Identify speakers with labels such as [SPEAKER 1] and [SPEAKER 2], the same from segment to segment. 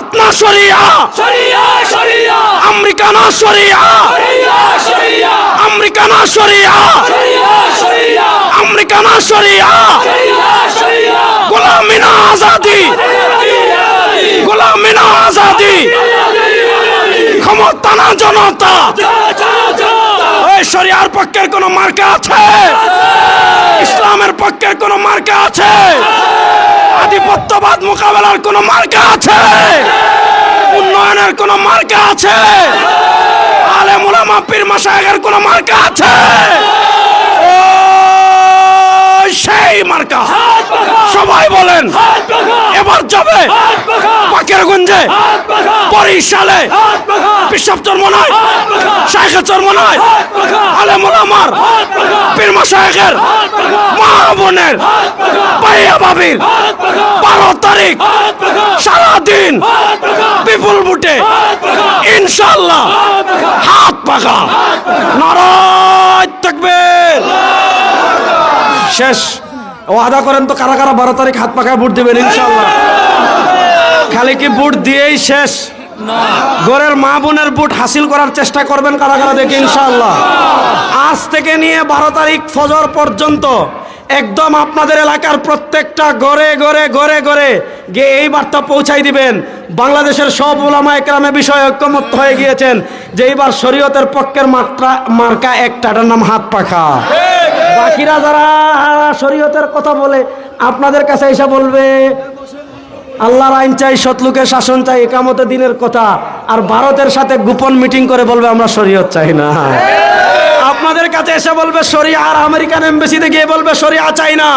[SPEAKER 1] শরিয়া।
[SPEAKER 2] শরিয়া শরিয়া।
[SPEAKER 1] আমেরিকানা শরিয়া।
[SPEAKER 2] শরিয়া শরিয়া।
[SPEAKER 1] আমেরিকানা শরিয়া।
[SPEAKER 2] শরিয়া
[SPEAKER 1] আমেরিকানা শরিয়া।
[SPEAKER 2] শরিয়া
[SPEAKER 1] গোলামিনা আজাদি। গোলামিনা আজাদি। ক্ষমতা না জনতা। শরিয়ার পক্ষের কোন মার্কা আছে। ইসলামের পক্ষের কোন মার্কা আছে? আধিপত্যবাদ মোকাবেলার কোন মার্কা আছে? উন্নয়নের কোন মার্কা আছে? আলে মুলামা পীর মাসায়ের কোন মার্কা আছে? সেই মার্কা। সবাই বলেন এবার যাবে পাকের গঞ্জে বরিশালে বিশ্বপ চর্ম নয় শাহেখের চর্ম নয় আলে মোলামার মাসায়ের মা বোনের ভাইয়া বাবির বারো তারিখ সারাদিন বিপুল বুটে ইনশাল্লাহ হাত পাকা। নারায় থাকবেন শেষ। ওয়াদা করেন তো কারা কারা বারো তারিখ হাত পাখায় ভোট দেবেন ইনশাল্লাহ খালি কি ভোট দিয়েই শেষ? গড়ের মা বোনের ভোট হাসিল করার চেষ্টা করবেন কারা কারা দেখে ইনশাল্লাহ আজ থেকে নিয়ে বারো তারিখ ফজর পর্যন্ত একদম আপনাদের এলাকার প্রত্যেকটা ঘরে ঘরে ঘরে ঘরে গিয়ে এই বার্তা পৌঁছাই দিবেন। বাংলাদেশের সব ওলামা একরামে বিষয়ে ঐক্যমত হয়ে গিয়েছেন যে এইবার শরীয়তের পক্ষের মাত্রা, মার্কা একটা, এটার নাম হাত পাখা। বাকিরা যারা শরীয়তের কথা বলে, আপনাদের কাছে এসে বলবে, আল্লাহর আইন চাই সতলুকের শাসন চাই একামতে দিনের কথা, আর ভারতের সাথে গোপন মিটিং করে বলবে, আমরা শরীয়ত চাই না। আপনাদের কাছে এসে বলবে শরিয়া আর আমেরিকান এমবেসিতে গিয়ে বলবে শরিয়া চাই না।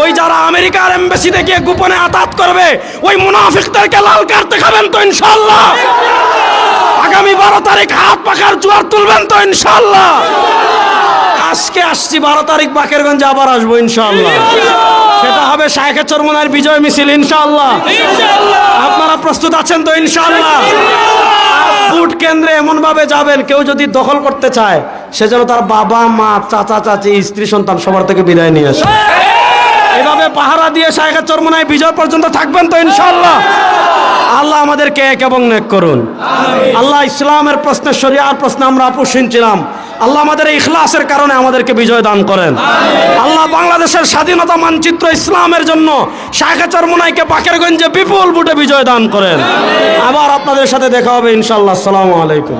[SPEAKER 1] ওই যারা আমেরিকার এমবেসিতে গিয়ে গোপনে আতাত করবে ওই মুনাফিকদেরকে লাল কার্ড দেখাবেন তো ইনশাল্লাহ আগামী বারো তারিখ হাত পাখার জোয়ার তুলবেন তো ইনশাল্লাহ আজকে আসছি বারো তারিখ বাকেরগঞ্জে আবার আসব ইনশাল্লাহ সেটা হবে শাহেখের চরমনার বিজয় মিছিল ইনশাল্লাহ আপনারা প্রস্তুত আছেন তো ইনশাল্লাহ ভোট কেন্দ্রে এমন ভাবে যাবেন কেউ যদি দখল করতে চায় সে যেন তার বাবা মা চাচা চাচি স্ত্রী সন্তান সবার থেকে বিদায় নিয়ে আসে। এভাবে পাহারা দিয়ে শাহেখের চরমনায় বিজয় পর্যন্ত থাকবেন তো ইনশাল্লাহ আল্লাহ আমাদেরকে এক এবং নেক করুন। আল্লাহ ইসলামের প্রশ্নে শরিয়ার প্রশ্নে আমরা আপোষহীন ছিলাম। আল্লাহ আমাদের এই ইখলাসের কারণে আমাদেরকে বিজয় দান করেন। আল্লাহ বাংলাদেশের স্বাধীনতা মানচিত্র ইসলামের জন্য শাখা চরমনাইকে বাকেরগঞ্জে বিপুল বুটে বিজয় দান করেন। আবার আপনাদের সাথে দেখা হবে ইনশাল্লাহ আসসালামু আলাইকুম।